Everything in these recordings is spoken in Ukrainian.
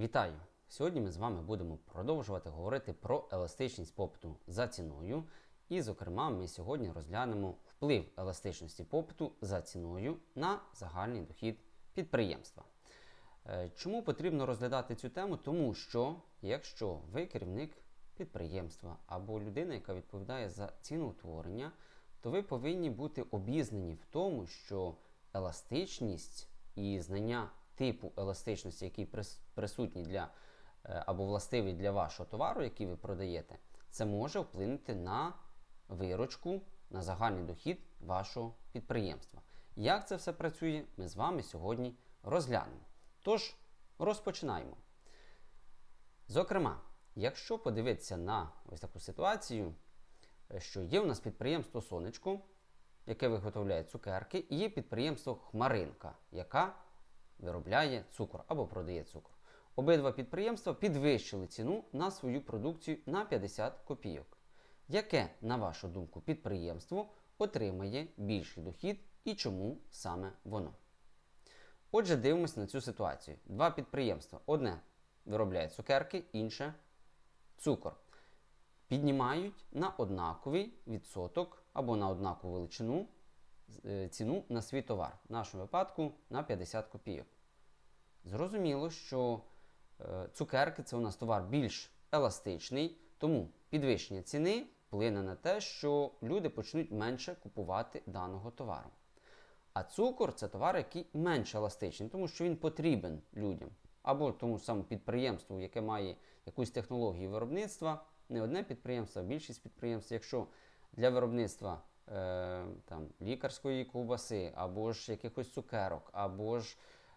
Вітаю! Сьогодні ми з вами будемо продовжувати говорити про еластичність попиту за ціною. І, зокрема, ми сьогодні розглянемо вплив еластичності попиту за ціною на загальний дохід підприємства. Е, Чому потрібно розглядати цю тему? Тому що якщо ви керівник підприємства або людина, яка відповідає за ціноутворення, то ви повинні бути обізнані в тому, що еластичність і знання типу еластичності, який прис- присутній для е, або властивий для вашого товару, який ви продаєте, це може вплинути на виручку, на загальний дохід вашого підприємства. Як це все працює, ми з вами сьогодні розглянемо. Тож, розпочинаємо. Зокрема, якщо подивитися на ось таку ситуацію, е, що є у нас підприємство Сонечко, яке виготовляє цукерки, і є підприємство Хмаринка, яка виробляє цукор або продає цукор. Обидва підприємства підвищили ціну на свою продукцію на 50 копійок. Яке, на вашу думку, підприємство отримає більший дохід і чому саме воно? Отже, дивимося на цю ситуацію. Два підприємства. Одне виробляє цукерки, інше цукор. Піднімають на однаковий відсоток або на однакову величину е, ціну на свій товар. В нашому випадку на 50 копійок. Зрозуміло, що е, цукерки це у нас товар більш еластичний, тому підвищення ціни вплине на те, що люди почнуть менше купувати даного товару. А цукор це товар, який менш еластичний, тому що він потрібен людям. Або тому самому підприємству, яке має якусь технологію виробництва, не одне підприємство, а більшість підприємств. Якщо для виробництва е, там, лікарської ковбаси, або ж якихось цукерок, або ж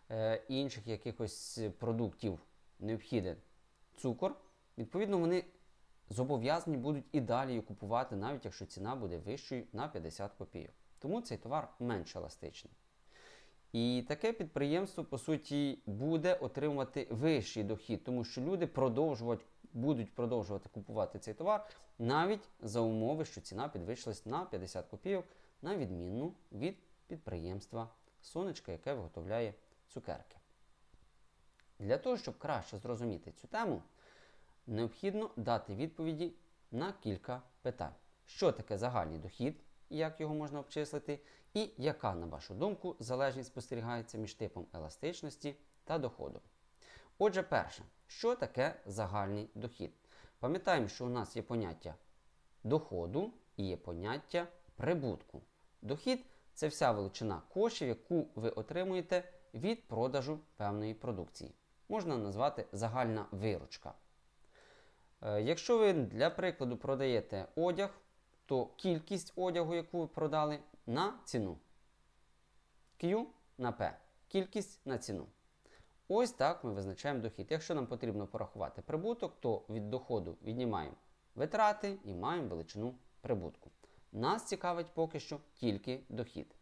е, інших якихось продуктів необхідний цукор, відповідно, вони зобов'язані будуть і далі купувати, навіть якщо ціна буде вищою на 50 копійок. Тому цей товар менш еластичний. І таке підприємство, по суті, буде отримувати вищий дохід, тому що люди продовжувати, будуть продовжувати купувати цей товар навіть за умови, що ціна підвищилась на 50 копійок, на відміну від підприємства Сонечка, яке виготовляє цукерки. Для того, щоб краще зрозуміти цю тему, необхідно дати відповіді на кілька питань. Що таке загальний дохід, як його можна обчислити, і яка, на вашу думку, залежність спостерігається між типом еластичності та доходу. Отже, перше, що таке загальний дохід? Пам'ятаємо, що у нас є поняття доходу і є поняття прибутку. Дохід це вся величина коштів, яку ви отримуєте від продажу певної продукції. Можна назвати загальна виручка. Е, Якщо ви для прикладу продаєте одяг, то кількість одягу, яку ви продали, на ціну. Q на P. Кількість на ціну. Ось так ми визначаємо дохід. Якщо нам потрібно порахувати прибуток, то від доходу віднімаємо витрати і маємо величину прибутку. Нас цікавить поки що тільки дохід.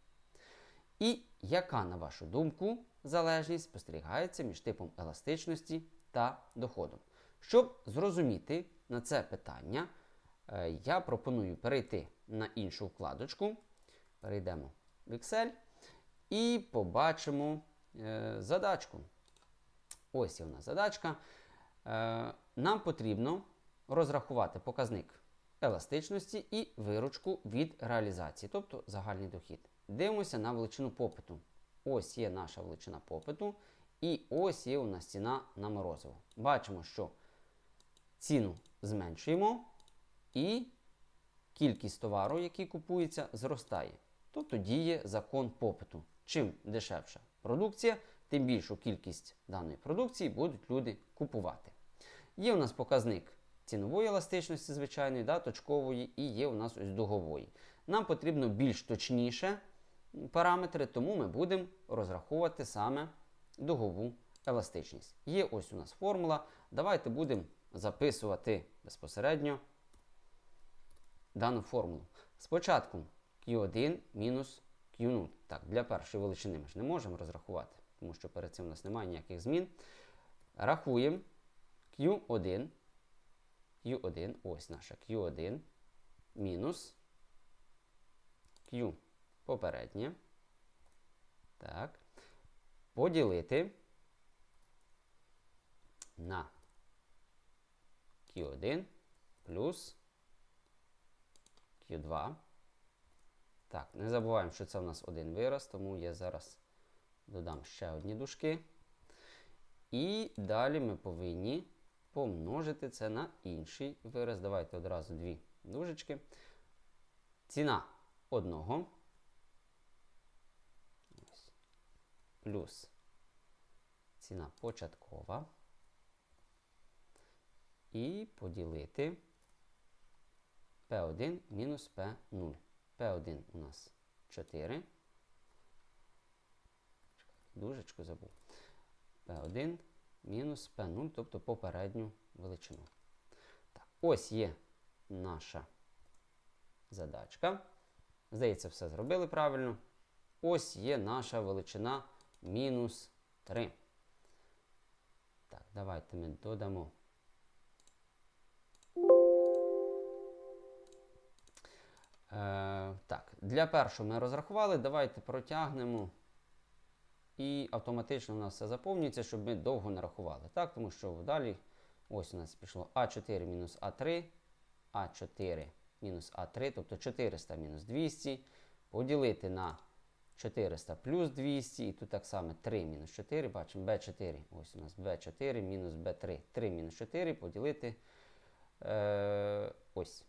І яка, на вашу думку, залежність спостерігається між типом еластичності та доходом? Щоб зрозуміти на це питання, е, я пропоную перейти на іншу вкладочку. Перейдемо в Excel і побачимо е, задачку. Ось є у нас задачка. Е, нам потрібно розрахувати показник еластичності і виручку від реалізації, тобто загальний дохід. Дивимося на величину попиту. Ось є наша величина попиту, і ось є у нас ціна на морозиво. Бачимо, що ціну зменшуємо, і кількість товару, який купується, зростає. Тобто діє закон попиту. Чим дешевша продукція, тим більшу кількість даної продукції будуть люди купувати. Є у нас показник цінової еластичності, звичайної, да, точкової, і є у нас ось дугової. Нам потрібно більш точніше параметри, тому ми будемо розраховувати саме дугову еластичність. Є ось у нас формула. Давайте будемо записувати безпосередньо дану формулу. Спочатку Q1 мінус Q0. Так, для першої величини ми ж не можемо розрахувати, тому що перед цим у нас немає ніяких змін. Рахуємо Q1. Q1, ось наша Q1 мінус Q попереднє. Так. Поділити на Q1 плюс Q2. Так, не забуваємо, що це в нас один вираз, тому я зараз додам ще одні дужки. І далі ми повинні помножити це на інший вираз. Давайте одразу дві дужечки. Ціна одного. Ось. Плюс ціна початкова. І поділити P1 мінус P0. P1 у нас 4. Дужечку забув. P1 мінус P0, тобто попередню величину. Так, Ось є наша задачка. Здається, все зробили правильно. Ось є наша величина мінус 3. Так, давайте ми додамо. Е, так, для першого ми розрахували. Давайте протягнемо. І автоматично у нас все заповнюється, щоб ми довго не рахували. Так, Тому що далі ось у нас пішло А4 мінус А3, А4 мінус А3, тобто 400 мінус 200. Поділити на 400 плюс 200. І тут так само 3 мінус 4. Бачимо B4. Ось у нас B4 мінус B3. 3 мінус 4 поділити. Е, ось.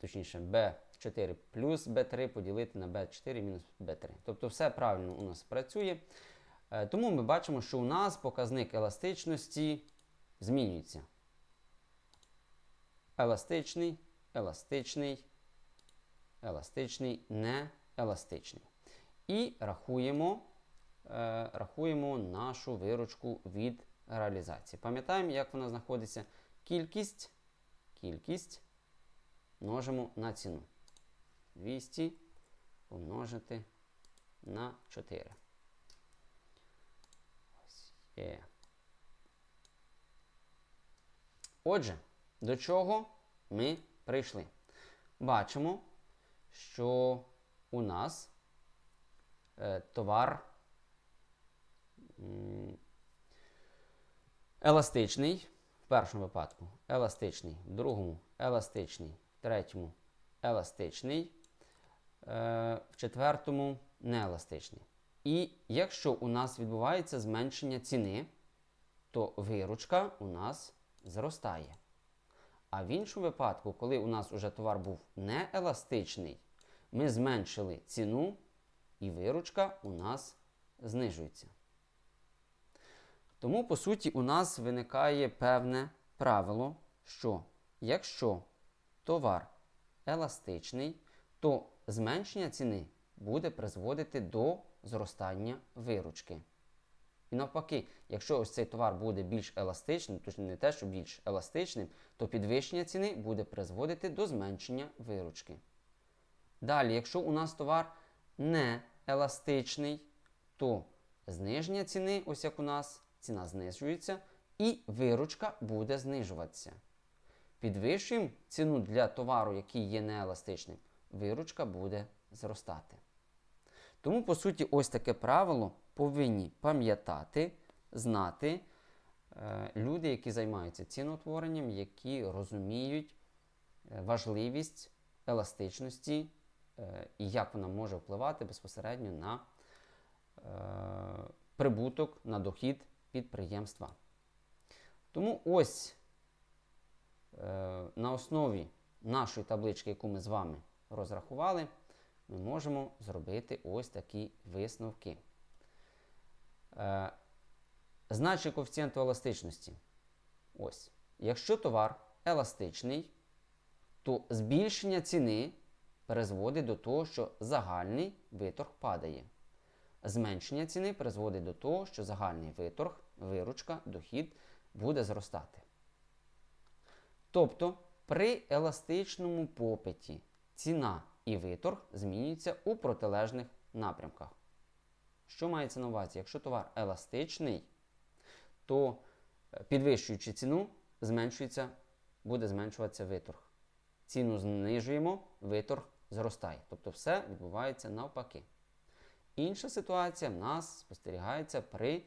Точніше, B4 плюс B3 поділити на B4 мінус B3. Тобто все правильно у нас працює. Е, Тому ми бачимо, що у нас показник еластичності змінюється. Еластичний, еластичний, еластичний, нееластичний. І рахуємо, е, рахуємо нашу виручку від реалізації. Пам'ятаємо, як вона знаходиться? Кількість, кількість множимо на ціну. 200 помножити на 4. Ось є. Отже, до чого ми прийшли? Бачимо, що у нас товар еластичний в першому випадку, еластичний, в другому еластичний, в третьому еластичний, е, в четвертому нееластичний. І якщо у нас відбувається зменшення ціни, то виручка у нас зростає. А в іншому випадку, коли у нас уже товар був нееластичний, ми зменшили ціну і виручка у нас знижується. Тому, по суті, у нас виникає певне правило, що якщо товар еластичний, то зменшення ціни буде призводити до зростання виручки. І навпаки, якщо ось цей товар буде більш еластичним, точно не те, що більш еластичним, то підвищення ціни буде призводити до зменшення виручки. Далі, якщо у нас товар не еластичний, то зниження ціни, ось як у нас, ціна знижується, і виручка буде знижуватися. Підвищуємо ціну для товару, який є нееластичним, виручка буде зростати. Тому, по суті, ось таке правило повинні пам'ятати, знати е, люди, які займаються ціноутворенням, які розуміють е, важливість еластичності і як вона може впливати безпосередньо на е, прибуток, на дохід підприємства. Тому ось е, на основі нашої таблички, яку ми з вами розрахували, ми можемо зробити ось такі висновки. Е, Значить коефіцієнту еластичності. Ось. Якщо товар еластичний, то збільшення ціни призводить до того, що загальний виторг падає. Зменшення ціни призводить до того, що загальний виторг, виручка, дохід буде зростати. Тобто при еластичному попиті ціна і виторг змінюються у протилежних напрямках. Що мається на увазі? Якщо товар еластичний, то е, підвищуючи ціну, зменшується, буде зменшуватися виторг. Ціну знижуємо, виторг зростає. Тобто все відбувається навпаки. Інша ситуація в нас спостерігається при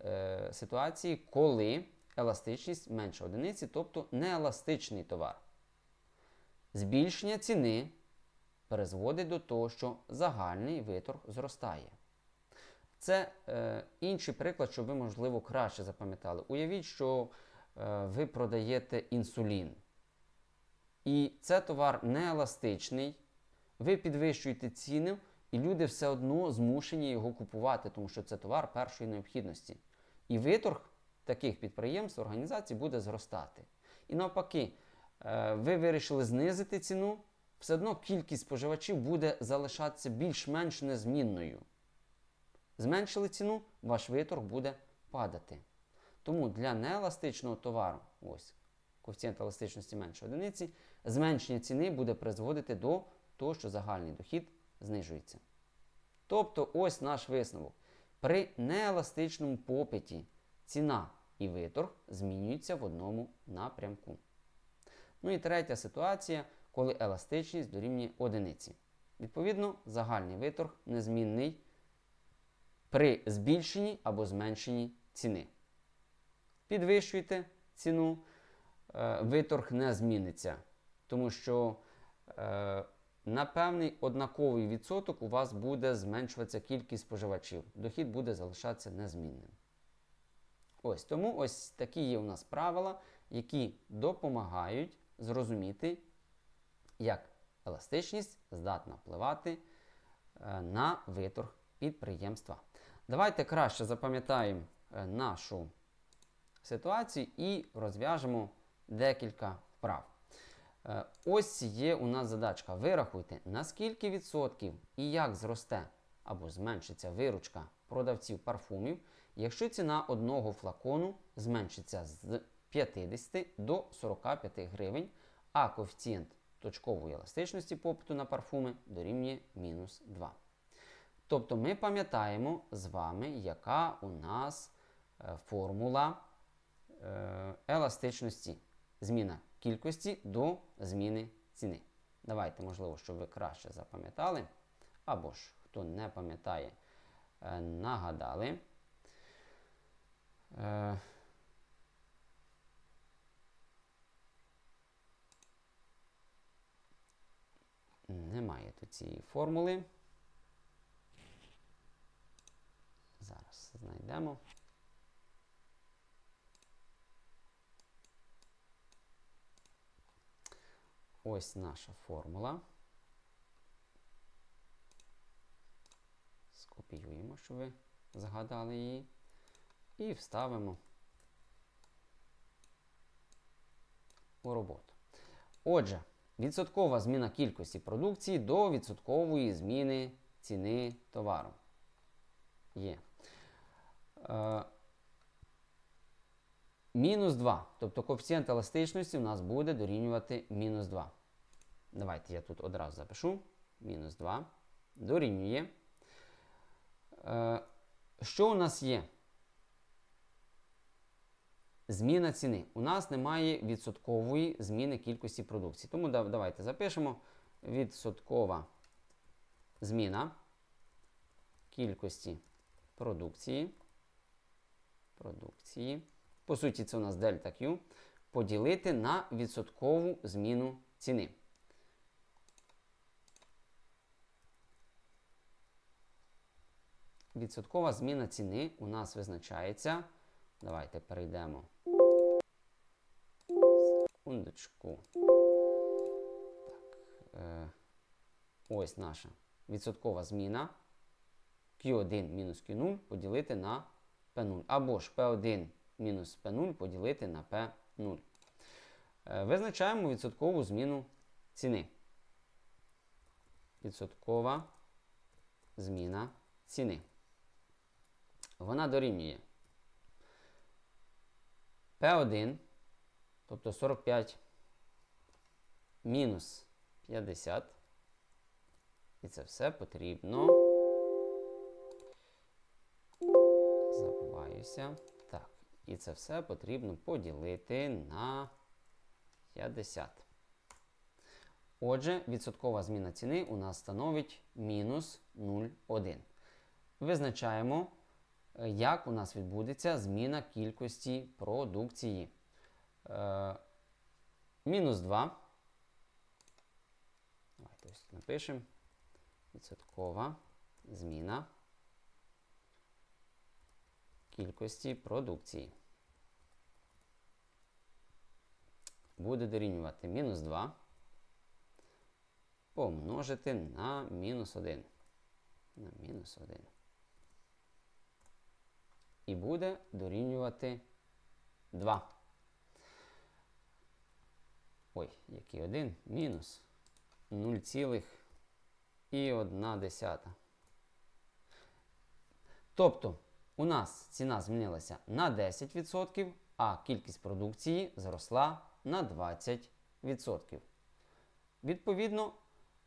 е, ситуації, коли еластичність менше одиниці, тобто нееластичний товар. Збільшення ціни призводить до того, що загальний виторг зростає. Це е, інший приклад, щоб ви, можливо, краще запам'ятали. Уявіть, що е, ви продаєте інсулін. І це товар нееластичний, ви підвищуєте ціни, і люди все одно змушені його купувати, тому що це товар першої необхідності. І виторг таких підприємств, організацій буде зростати. І навпаки, е, ви вирішили знизити ціну, все одно кількість споживачів буде залишатися більш-менш незмінною. Зменшили ціну, ваш виторг буде падати. Тому для нееластичного товару, ось коефіцієнт еластичності менше одиниці, зменшення ціни буде призводити до того, що загальний дохід знижується. Тобто, ось наш висновок. При нееластичному попиті ціна і виторг змінюються в одному напрямку. Ну і третя ситуація, коли еластичність дорівнює одиниці. Відповідно, загальний виторг незмінний при збільшенні або зменшенні ціни. Підвищуєте ціну, е, виторг не зміниться, тому що е, на певний однаковий відсоток у вас буде зменшуватися кількість споживачів. Дохід буде залишатися незмінним. Ось тому ось такі є у нас правила, які допомагають зрозуміти, як еластичність здатна впливати е, на виторг підприємства. Давайте краще запам'ятаємо е, нашу ситуацію і розв'яжемо декілька вправ. Е, Ось є у нас задачка. Вирахуйте, на скільки відсотків і як зросте або зменшиться виручка продавців парфумів, якщо ціна одного флакону зменшиться з 50 до 45 гривень, а коефіцієнт точкової еластичності попиту на парфуми дорівнює мінус 2. Тобто ми пам'ятаємо з вами, яка у нас е, формула е, еластичності. Зміна кількості до зміни ціни. Давайте, можливо, щоб ви краще запам'ятали, або ж, хто не пам'ятає, е, нагадали. Немає тут цієї формули. Зараз знайдемо. Ось наша формула. Скопіюємо, щоб ви згадали її. І вставимо у роботу. Отже, відсоткова зміна кількості продукції до відсоткової зміни ціни товару. Є. Е, мінус 2. Тобто коефіцієнт еластичності у нас буде дорівнювати мінус 2. Давайте я тут одразу запишу. Мінус 2. Дорівнює. Е, що у нас є? Зміна ціни. У нас немає відсоткової зміни кількості продукції. Тому давайте запишемо відсоткова зміна кількості продукції. Продукції. По суті, це у нас дельта Q. Поділити на відсоткову зміну ціни. Відсоткова зміна ціни у нас визначається. Давайте перейдемо. Секундочку. Так. Е, Ось наша відсоткова зміна. Q1 мінус Q0 поділити на P0. Або ж P1 мінус P0 поділити на P0. Е, визначаємо відсоткову зміну ціни. Відсоткова зміна ціни. Вона дорівнює P1, тобто 45 мінус 50. І це все потрібно. Забуваюся. Так, і це все потрібно поділити на 50. Отже, відсоткова зміна ціни у нас становить мінус 0,1. Визначаємо як у нас відбудеться зміна кількості продукції. Е, мінус 2. Давайте ось напишемо. Відсоткова зміна кількості продукції. Буде дорівнювати мінус 2 помножити на мінус 1. На мінус 1. І буде дорівнювати 2. Ой, який 1? Мінус 0,1. Тобто у нас ціна змінилася на 10%, а кількість продукції зросла на 20%. Відповідно,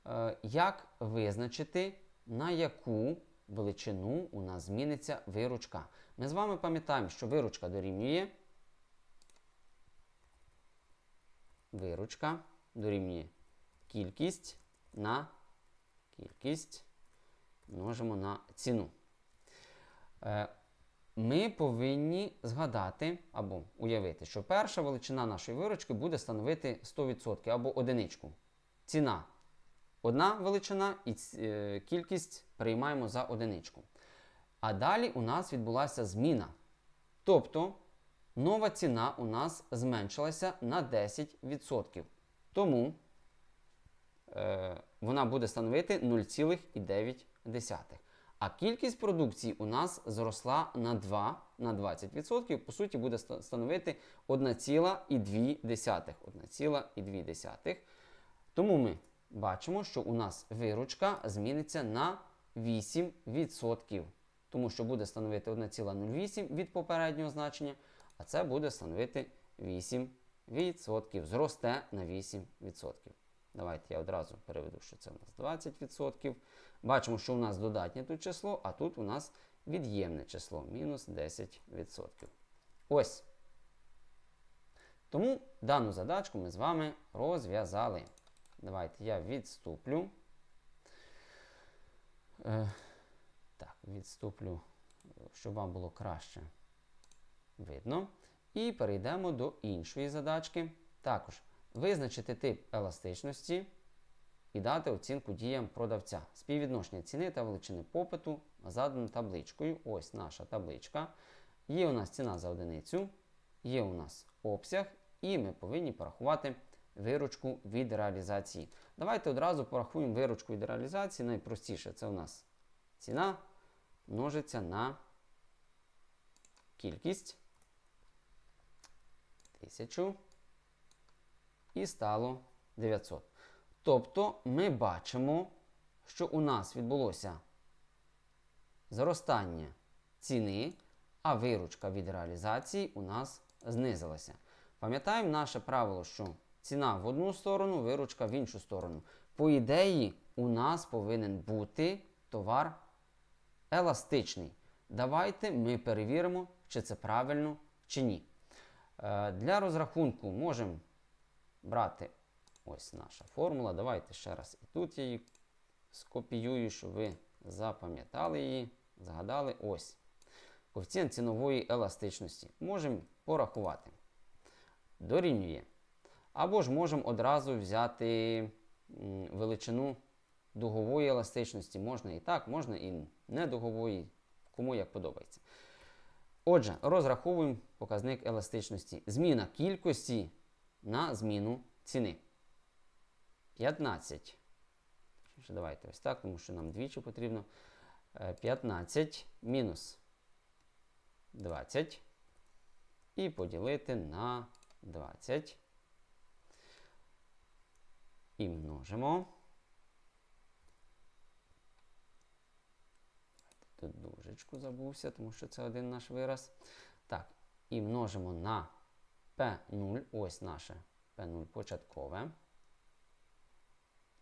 е, як визначити, на яку величину у нас зміниться виручка? Ми з вами пам'ятаємо, що виручка дорівнює. Виручка дорівнює кількість на кількість множимо на ціну. Е, Ми повинні згадати або уявити, що перша величина нашої виручки буде становити 100% або одиничку. Ціна одна величина і е, кількість приймаємо за одиничку. А далі у нас відбулася зміна. Тобто нова ціна у нас зменшилася на 10%. Тому е, вона буде становити 0,9. А кількість продукції у нас зросла на 2 на 20%. По суті, буде становити 1,2. 1,2. Тому ми бачимо, що у нас виручка зміниться на 8%. Тому що буде становити 1,08 від попереднього значення, а це буде становити 8%. Зросте на 8%. Давайте я одразу переведу, що це у нас 20%. Бачимо, що у нас додатнє тут число, а тут у нас від'ємне число мінус 10%. Ось. Тому дану задачку ми з вами розв'язали. Давайте я відступлю. Е, так, відступлю, щоб вам було краще видно. І перейдемо до іншої задачки. Також визначити тип еластичності і дати оцінку діям продавця. Співвідношення ціни та величини попиту задано табличкою. Ось наша табличка. Є у нас ціна за одиницю, є у нас обсяг, і ми повинні порахувати виручку від реалізації. Давайте одразу порахуємо виручку від реалізації. Найпростіше це у нас ціна множиться на кількість. Тисячу. І стало 900. Тобто ми бачимо, що у нас відбулося зростання ціни, а виручка від реалізації у нас знизилася. Пам'ятаємо наше правило, що ціна в одну сторону, виручка в іншу сторону. По ідеї, у нас повинен бути товар еластичний. Давайте ми перевіримо, чи це правильно, чи ні. Е, для розрахунку можемо брати ось наша формула. Давайте ще раз і тут я її скопіюю, щоб ви запам'ятали її, згадали ось. Коефіцієнт цінової еластичності. Можемо порахувати. Дорівнює. Або ж можемо одразу взяти величину дугової еластичності. Можна і так, можна і недугової, кому як подобається. Отже, розраховуємо показник еластичності. Зміна кількості на зміну ціни. 15. Давайте ось так, тому що нам двічі потрібно. 15 мінус 20. І поділити на 20. І множимо. Тут дужечку забувся, тому що це один наш вираз. Так, і множимо на P0, ось наше P0 початкове.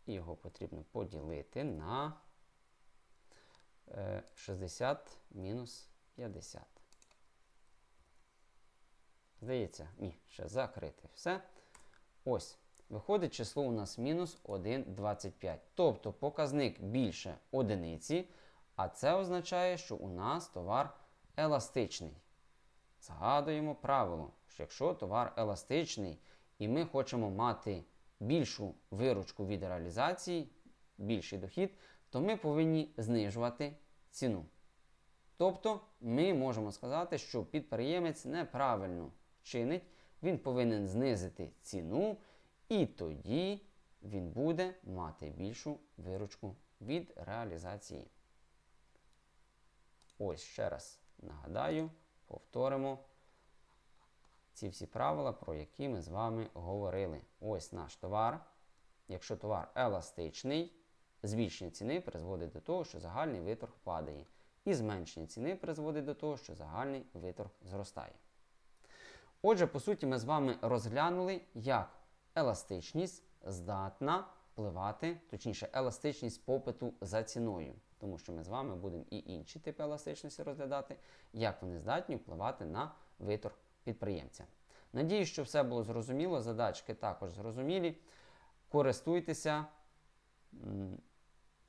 І його потрібно поділити на 60 мінус 50. Здається, ні, ще закрити все. Ось. Виходить, число у нас мінус 1,25. Тобто показник більше одиниці. А це означає, що у нас товар еластичний. Згадуємо правило, що якщо товар еластичний і ми хочемо мати більшу виручку від реалізації, більший дохід, то ми повинні знижувати ціну. Тобто ми можемо сказати, що підприємець неправильно чинить, він повинен знизити ціну, і тоді він буде мати більшу виручку від реалізації. Ось ще раз нагадаю, повторимо ці всі правила, про які ми з вами говорили. Ось наш товар. Якщо товар еластичний, збільшення ціни призводить до того, що загальний виторг падає. І зменшення ціни призводить до того, що загальний виторг зростає. Отже, по суті, ми з вами розглянули, як еластичність здатна впливати, точніше, еластичність попиту за ціною. Тому що ми з вами будемо і інші типи еластичності розглядати, як вони здатні впливати на виторг підприємця. Надіюсь, що все було зрозуміло, задачки також зрозумілі. Користуйтеся.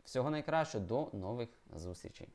Всього найкращого, до нових зустрічей!